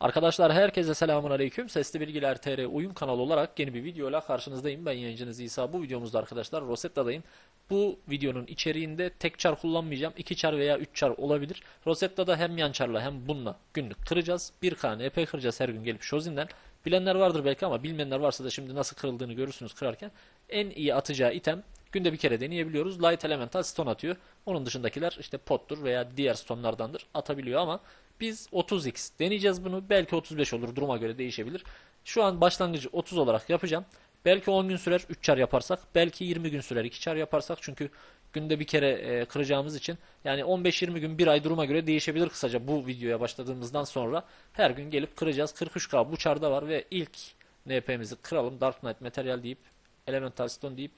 Arkadaşlar herkese selamun aleyküm. Sesli Bilgiler TR oyun kanalı olarak yeni bir videoyla karşınızdayım. Ben yayıncınız İsa. Bu videomuzda arkadaşlar Rosetta'dayım. Bu videonun içeriğinde tek çar kullanmayacağım. 2 çar veya 3 çar olabilir. Rosetta'da hem yan çarla hem bununla günlük kıracağız. 1K NP kıracağız her gün gelip Shozin'den. Bilenler vardır belki ama bilmeyenler varsa da şimdi nasıl kırıldığını görürsünüz kırarken. En iyi atacağı item günde bir kere deneyebiliyoruz. Light Elemental stone atıyor. Onun dışındakiler işte pottur veya diğer stonelardandır atabiliyor ama biz 30x deneyeceğiz bunu. Belki 35 olur duruma göre değişebilir. Şu an başlangıcı 30 olarak yapacağım. Belki 10 gün sürer 3 çar yaparsak. Belki 20 gün sürer 2 çar yaparsak. Çünkü günde bir kere e, kıracağımız için. Yani 15-20 gün 1 ay duruma göre değişebilir kısaca bu videoya başladığımızdan sonra. Her gün gelip kıracağız. 43k bu çarda var ve ilk NP'mizi kıralım. Dark Knight Material deyip Elemental Stone deyip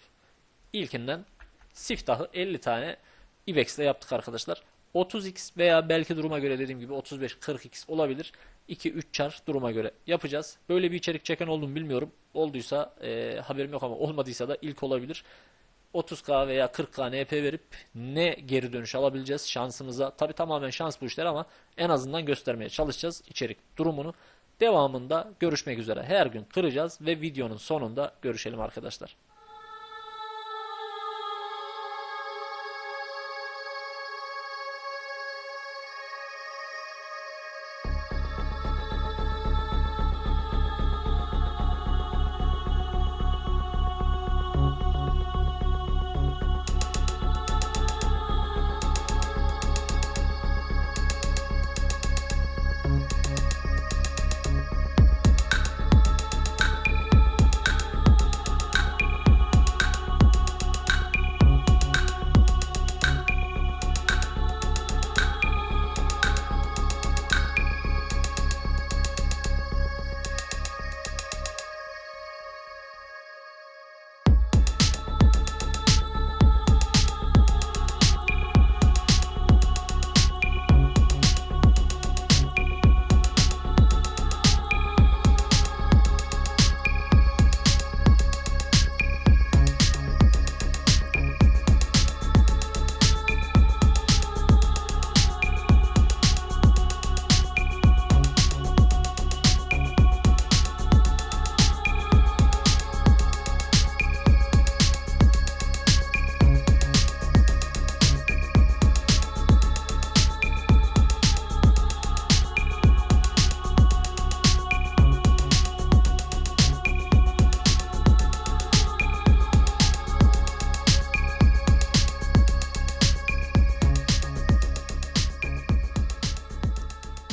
ilkinden siftahı 50 tane ibex ile yaptık arkadaşlar. 30x veya belki duruma göre dediğim gibi 35-40x olabilir. 2-3 çar duruma göre yapacağız. Böyle bir içerik çeken oldu mu bilmiyorum. Olduysa e, haberim yok ama olmadıysa da ilk olabilir. 30k veya 40k NP verip ne geri dönüş alabileceğiz şansımıza. Tabi tamamen şans bu işler ama en azından göstermeye çalışacağız içerik durumunu. Devamında görüşmek üzere. Her gün kıracağız ve videonun sonunda görüşelim arkadaşlar.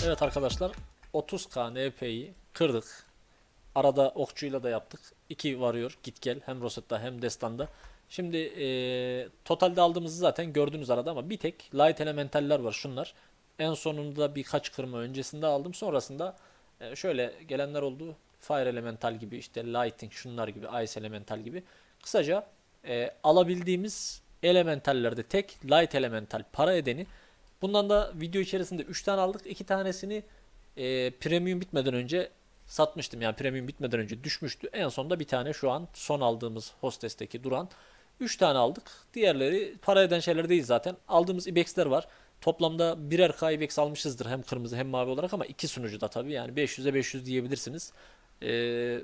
Evet arkadaşlar 30k NP'yi kırdık. Arada okçuyla da yaptık. 2 varıyor git gel hem Rosetta hem Destan'da. Şimdi eee, totalde aldığımızı zaten gördünüz arada ama bir tek light elementaller var şunlar. En sonunda birkaç kırma öncesinde aldım. Sonrasında e, şöyle gelenler oldu. Fire elemental gibi işte lighting şunlar gibi ice elemental gibi. Kısaca e, alabildiğimiz elementallerde tek light elemental para edeni Bundan da video içerisinde 3 tane aldık. 2 tanesini e, premium bitmeden önce satmıştım. Yani premium bitmeden önce düşmüştü. En sonunda bir tane şu an son aldığımız hostesteki duran. 3 tane aldık. Diğerleri para eden şeyler değil zaten. Aldığımız ibex'ler var. Toplamda birer K ibex almışızdır hem kırmızı hem mavi olarak ama iki sunucuda tabii. Yani 500'e 500 diyebilirsiniz. Ee,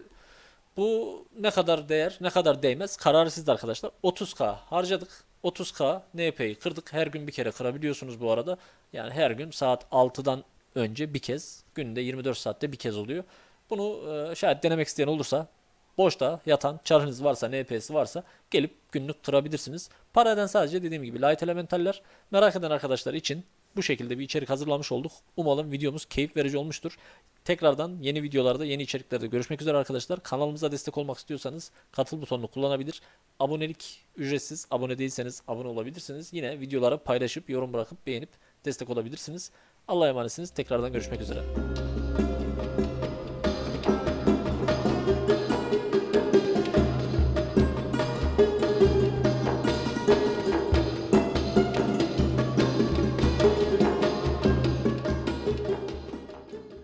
bu ne kadar değer, ne kadar değmez kararı sizde arkadaşlar. 30k harcadık. 30k NP'yi kırdık. Her gün bir kere kırabiliyorsunuz bu arada. Yani her gün saat 6'dan önce bir kez, günde 24 saatte bir kez oluyor. Bunu e, şayet denemek isteyen olursa boşta yatan çarınız varsa, NP'si varsa gelip günlük kırabilirsiniz. Para sadece dediğim gibi light elementaller. Merak eden arkadaşlar için bu şekilde bir içerik hazırlamış olduk. Umalım videomuz keyif verici olmuştur. Tekrardan yeni videolarda, yeni içeriklerde görüşmek üzere arkadaşlar. Kanalımıza destek olmak istiyorsanız katıl butonunu kullanabilir. Abonelik ücretsiz. Abone değilseniz abone olabilirsiniz. Yine videoları paylaşıp, yorum bırakıp, beğenip destek olabilirsiniz. Allah'a emanetsiniz. Tekrardan görüşmek üzere.